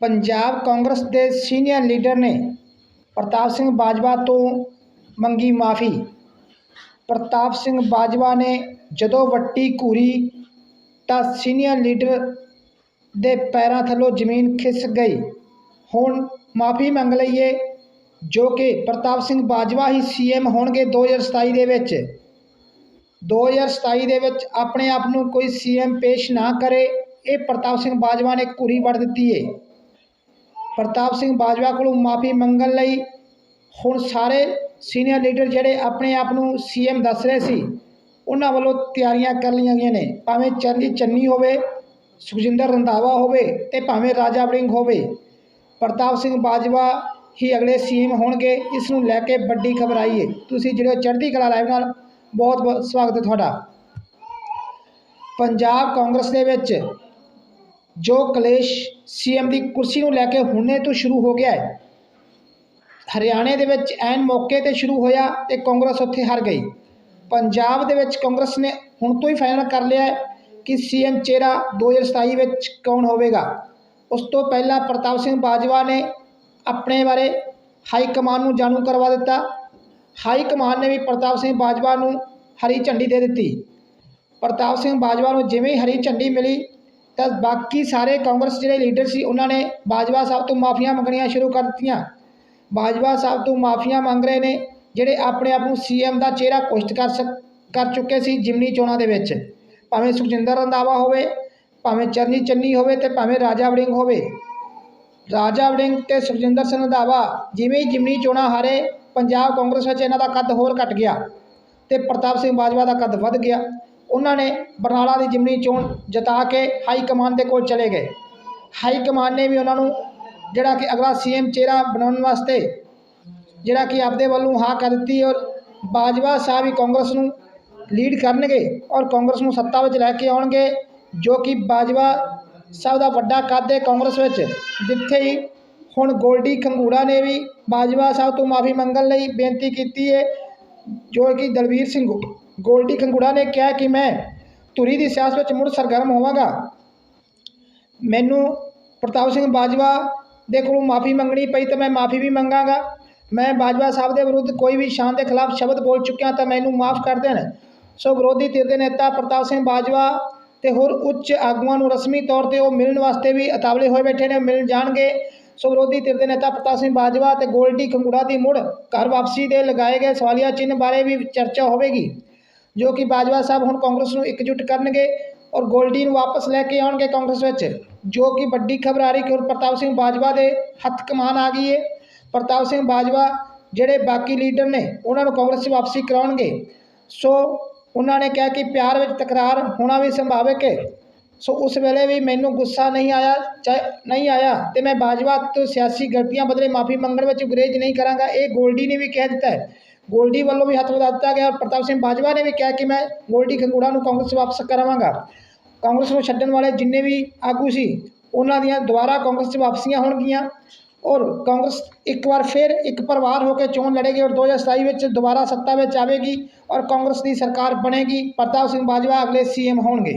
ਪੰਜਾਬ ਕਾਂਗਰਸ ਦੇ senior leader ਨੇ ਪ੍ਰਤਾਪ ਸਿੰਘ ਬਾਜਵਾ ਤੋਂ ਮੰਗੀ ਮਾਫੀ। ਪ੍ਰਤਾਪ ਸਿੰਘ ਬਾਜਵਾ ਨੇ ਜਦੋਂ ਵੱਟੀ ਘੂਰੀ ਤਾਂ ਸੀਨੀਅਰ ਲੀਡਰ ਦੇ ਪੈਰਾਂ ਥੱਲੋਂ ਜ਼ਮੀਨ ਖਿਸ ਗਈ। ਹੁਣ ਮਾਫੀ ਮੰਗ ਲਈਏ ਜੋ ਕਿ ਪ੍ਰਤਾਪ ਸਿੰਘ ਬਾਜਵਾ ਹੀ ਸੀਐਮ ਹੋਣਗੇ 2027 ਦੇ ਵਿੱਚ। 2027 ਦੇ ਵਿੱਚ ਆਪਣੇ ਆਪ ਨੂੰ ਕੋਈ ਸੀਐਮ ਪੇਸ਼ ਨਾ ਕਰੇ, ਇਹ ਪ੍ਰਤਾਪ ਸਿੰਘ ਬਾਜਵਾ ਨੇ ਘੂਰੀ ਵੜ ਦਿੱਤੀ ਏ। ਪ੍ਰਤਾਪ ਸਿੰਘ ਬਾਜਵਾ ਕੋਲੋਂ ਮਾਫੀ ਮੰਗਣ ਲਈ ਹੁਣ ਸਾਰੇ ਸੀਨੀਅਰ ਲੀਡਰ ਜਿਹੜੇ ਆਪਣੇ ਆਪ ਨੂੰ ਸੀਐਮ ਦੱਸ ਰਹੇ ਸੀ, ਉਹਨਾਂ ਵੱਲੋਂ ਤਿਆਰੀਆਂ ਕਰ ਲਈਆਂ ਗਈਆਂ ਨੇ। ਭਾਵੇਂ ਚਰਨਜੀਤ ਚੰਨੀ ਹੋਵੇ, ਸੁਖਜਿੰਦਰ ਰੰਧਾਵਾ ਹੋਵੇ ਤੇ ਭਾਵੇਂ ਰਾਜਾ ਵੜਿੰਗ ਹੋਵੇ, ਪ੍ਰਤਾਪ ਸਿੰਘ ਬਾਜਵਾ ਹੀ ਅਗਲੇ ਸੀਐਮ ਹੋਣਗੇ, ਇਸ ਨੂੰ ਲੈ ਕੇ ਵੱਡੀ ਖਬਰ ਆਈ ਹੈ ਤੁਸੀਂ ਜਿਹੜੇ ਚੜ੍ਹਦੀ ਕਲਾ ਲਾਈਵ ਨਾਲ ਬਹੁਤ ਬਹੁਤ ਸਵਾਗਤ ਹੈ ਤੁਹਾਡਾ। ਪੰਜਾਬ ਕਾਂਗਰਸ ਦੇ ਵਿੱਚ ਜੋ ਕਲੇਸ਼ ਸੀਐਮ ਦੀ ਕੁਰਸੀ ਨੂੰ ਲੈ ਕੇ ਹੁਣੇ ਤੋਂ ਸ਼ੁਰੂ ਹੋ ਗਿਆ ਹੈ। ਹਰਿਆਣੇ ਦੇ ਵਿੱਚ ਐਨ ਮੌਕੇ ਤੇ ਸ਼ੁਰੂ ਹੋਇਆ ਤੇ ਕਾਂਗਰਸ ਉੱਥੇ ਹਾਰ ਗਈ। ਪੰਜਾਬ ਦੇ ਵਿੱਚ ਕਾਂਗਰਸ ਨੇ ਹੁਣ ਤੋਂ ਹੀ ਫਾਈਨਲ ਕਰ ਲਿਆ ਹੈ ਕਿ ਸੀਐਮ ਚਿਹਰਾ 2027 ਵਿੱਚ ਕੌਣ ਹੋਵੇਗਾ। ਉਸ ਤੋਂ ਪਹਿਲਾਂ ਪ੍ਰਤਾਪ ਸਿੰਘ ਬਾਜਵਾ ਨੇ ਆਪਣੇ ਬਾਰੇ ਹਾਈ ਕਮਾਨ ਨੂੰ ਜਾਣੂ ਕਰਵਾ ਦਿੱਤਾ। ਹਾਈ ਕਮਾਨ ਨੇ ਵੀ ਪ੍ਰਤਾਪ ਸਿੰਘ ਬਾਜਵਾ ਨੂੰ ਹਰੀ ਝੰਡੀ ਦੇ ਦਿੱਤੀ। ਪ੍ਰਤਾਪ ਸਿੰਘ ਬਾਜਵਾ ਨੂੰ ਜਿਵੇਂ ਹਰੀ ਝੰਡੀ ਮਿਲੀ ਤਾਂ ਬਾਕੀ ਸਾਰੇ ਕਾਂਗਰਸ ਜਿਹੜੇ ਲੀਡਰ ਸੀ, ਉਹਨਾਂ ਨੇ ਬਾਜਵਾ ਸਾਹਿਬ ਤੋਂ ਮਾਫੀਆਂ ਮੰਗਣੀਆਂ ਸ਼ੁਰੂ ਕਰ ਦਿੱਤੀਆਂ। ਬਾਜਵਾ ਸਾਹਿਬ ਤੋਂ ਮਾਫੀਆਂ ਮੰਗ ਰਹੇ ਨੇ, ਜਿਹੜੇ ਆਪਣੇ ਆਪ ਨੂੰ ਸੀਐਮ ਦਾ ਚਿਹਰਾ ਘੋਸ਼ਿਤ ਕਰ ਸਕ, ਕਰ ਚੁੱਕੇ ਸੀ ਜਿਮਨੀ ਚੋਣਾਂ ਦੇ ਵਿੱਚ। ਭਾਵੇਂ ਸੁਖਜਿੰਦਰ ਰੰਧਾਵਾ ਹੋਵੇ, ਭਾਵੇਂ ਚਰਨੀ ਚੰਨੀ ਹੋਵੇ ਤੇ ਭਾਵੇਂ ਰਾਜਾ ਵੜਿੰਗ ਹੋਵੇ। ਰਾਜਾ ਵੜਿੰਗ ਤੇ ਸੁਖਜਿੰਦਰ ਸਿੰਘ ਰੰਧਾਵਾ ਜਿਵੇਂ ਹੀ ਜਿਮਨੀ ਚੋਣਾਂ ਹਾਰੇ, ਪੰਜਾਬ ਕਾਂਗਰਸ ਵਿੱਚ ਇਹਨਾਂ ਦਾ ਕੱਦ ਹੋਰ ਘਟ ਗਿਆ ਤੇ ਪ੍ਰਤਾਪ ਸਿੰਘ ਬਾਜਵਾ ਦਾ ਕੱਦ ਵੱਧ ਗਿਆ। ਉਹਨਾਂ ਨੇ ਬਰਨਾਲਾ ਦੀ ਜਿਮਨੀ ਚੋਣ ਜਿਤਾ ਕੇ ਹਾਈ ਕਮਾਨ ਦੇ ਕੋਲ ਚਲੇ ਗਏ। ਹਾਈ ਕਮਾਨ ਨੇ ਵੀ ਉਹਨਾਂ ਨੂੰ ਜਿਹੜਾ ਕਿ ਅਗਲਾ ਸੀਐਮ ਚਿਹਰਾ ਬਣਾਉਣ ਵਾਸਤੇ ਜਿਹੜਾ ਕਿ ਆਪਦੇ ਵੱਲੋਂ ਹਾਂ ਕਰ ਦਿੱਤੀ ਔਰ ਬਾਜਵਾ ਸਾਹਿਬ ਹੀ ਕਾਂਗਰਸ ਨੂੰ ਲੀਡ ਕਰਨਗੇ ਔਰ ਕਾਂਗਰਸ ਨੂੰ ਸੱਤਾ ਵਿੱਚ ਲੈ ਕੇ ਆਉਣਗੇ, ਜੋ ਕਿ ਬਾਜਵਾ ਸਾਹਿਬ ਦਾ ਵੱਡਾ ਕੱਦ ਹੈ ਕਾਂਗਰਸ ਵਿੱਚ, ਜਿੱਥੇ ਹੀ ਹੁਣ ਗੋਲਡੀ ਖੰਗੂੜਾ ਨੇ ਵੀ ਬਾਜਵਾ ਸਾਹਿਬ ਤੋਂ ਮਾਫੀ ਮੰਗਣ ਲਈ ਬੇਨਤੀ ਕੀਤੀ ਹੈ, ਜੋ ਕਿ ਦਲਵੀਰ ਸਿੰਘ ਗੋਲਡੀ ਖੰਗੂੜਾ ਨੇ ਕਿਹਾ ਕਿ ਮੈਂ ਧੁਰੀ ਦੀ ਸਿਆਸਤ ਵਿੱਚ ਮੁੜ ਸਰਗਰਮ ਹੋਵਾਂਗਾ। ਮੈਨੂੰ ਪ੍ਰਤਾਪ ਸਿੰਘ ਬਾਜਵਾ ਦੇ ਕੋਲੋਂ ਮਾਫੀ ਮੰਗਣੀ ਪਈ ਤਾਂ ਮੈਂ ਮਾਫੀ ਵੀ ਮੰਗਾਂਗਾ। ਮੈਂ ਬਾਜਵਾ ਸਾਹਿਬ ਦੇ ਵਿਰੁੱਧ ਕੋਈ ਵੀ ਸ਼ਾਨ ਦੇ ਖਿਲਾਫ ਸ਼ਬਦ ਬੋਲ ਚੁੱਕਿਆ ਤਾਂ ਮੈਨੂੰ ਮਾਫ ਕਰ ਦੇਣ। ਸੋ ਵਿਰੋਧੀ ਧਿਰ ਦੇ ਨੇਤਾ ਪ੍ਰਤਾਪ ਸਿੰਘ ਬਾਜਵਾ ਤੇ ਹੋਰ ਉੱਚ ਆਗੂਆਂ ਨੂੰ ਰਸਮੀ ਤੌਰ ਤੇ ਉਹ ਮਿਲਣ ਵਾਸਤੇ ਵੀ ਅਤਾਵਲੇ ਹੋਏ ਬੈਠੇ ਨੇ ਮਿਲਣ ਜਾਣਗੇ। ਸੋ ਵਿਰੋਧੀ ਧਿਰ ਦੇ ਨੇਤਾ ਪ੍ਰਤਾਪ ਸਿੰਘ ਬਾਜਵਾ ਤੇ ਗੋਲਡੀ ਖੰਗੂੜਾ ਦੀ ਮੁੜ ਘਰ ਵਾਪਸੀ ਦੇ ਲਗਾਏ ਗਏ ਸਵਾਲੀਆ ਚਿੰਨ੍ਹ ਬਾਰੇ ਵੀ ਚਰਚਾ ਹੋਵੇਗੀ। ਜੋ ਕਿ ਬਾਜਵਾ ਸਾਹਿਬ ਹੁਣ ਕਾਂਗਰਸ ਨੂੰ ਇਕਜੁੱਟ ਕਰਨਗੇ ਔਰ ਗੋਲਡੀ ਨੂੰ ਵਾਪਸ ਲੈ ਕੇ ਆਉਣਗੇ ਕਾਂਗਰਸ ਵਿੱਚ, ਜੋ ਕਿ ਵੱਡੀ ਖਬਰ ਆ ਰਹੀ ਕਿ ਹੁਣ ਪ੍ਰਤਾਪ ਸਿੰਘ ਬਾਜਵਾ ਦੇ ਹੱਥ ਕਮਾਨ ਆ ਗਈ ਹੈ ਪ੍ਰਤਾਪ ਸਿੰਘ ਬਾਜਵਾ ਜਿਹੜੇ ਬਾਕੀ ਲੀਡਰ ਨੇ, ਉਹਨਾਂ ਨੂੰ ਕਾਂਗਰਸ 'ਚ ਵਾਪਸੀ ਕਰਾਉਣਗੇ। ਸੋ ਉਹਨਾਂ ਨੇ ਕਿਹਾ ਕਿ ਪਿਆਰ ਵਿੱਚ ਤਕਰਾਰ ਹੋਣਾ ਵੀ ਸੰਭਾਵਿਕ ਹੈ ਸੋ ਉਸ ਵੇਲੇ ਵੀ ਮੈਨੂੰ ਗੁੱਸਾ ਨਹੀਂ ਆਇਆ, ਚਾਹੇ ਨਹੀਂ ਆਇਆ ਤੇ ਮੈਂ ਬਾਜਵਾ ਤੋਂ ਸਿਆਸੀ ਗਲਤੀਆਂ ਬਦਲੇ ਮਾਫੀ ਮੰਗਣ ਵਿੱਚ ਗੁਰੇਜ ਨਹੀਂ ਕਰਾਂਗਾ। ਇਹ ਗੋਲਡੀ ਨੇ ਵੀ ਕਹਿ ਦਿੱਤਾ ਹੈ ਗੋਲਡੀ ਵੱਲੋਂ ਵੀ ਹੱਥ ਵਧਾ ਦਿੱਤਾ ਗਿਆ। ਔਰ ਪ੍ਰਤਾਪ ਸਿੰਘ ਬਾਜਵਾ ਨੇ ਵੀ ਕਿਹਾ ਕਿ ਮੈਂ ਗੋਲਡੀ ਖੰਗੂੜਾ ਨੂੰ ਕਾਂਗਰਸ ਵਾਪਸ ਕਰਾਵਾਂਗਾ। ਕਾਂਗਰਸ ਨੂੰ ਛੱਡਣ ਵਾਲੇ ਜਿੰਨੇ ਵੀ ਆਗੂ ਸੀ, ਉਹਨਾਂ ਦੀਆਂ ਦੁਬਾਰਾ ਕਾਂਗਰਸ 'ਚ ਵਾਪਸੀਆਂ ਹੋਣਗੀਆਂ ਔਰ ਕਾਂਗਰਸ ਇੱਕ ਵਾਰ ਫਿਰ ਇੱਕ ਪਰਿਵਾਰ ਹੋ ਕੇ ਚੋਣ ਲੜੇਗੀ ਔਰ 2027 ਵਿੱਚ ਦੁਬਾਰਾ ਸੱਤਾ ਵਿੱਚ ਆਵੇਗੀ ਔਰ ਕਾਂਗਰਸ ਦੀ ਸਰਕਾਰ ਬਣੇਗੀ। ਪ੍ਰਤਾਪ ਸਿੰਘ ਬਾਜਵਾ ਅਗਲੇ ਸੀਐਮ ਹੋਣਗੇ।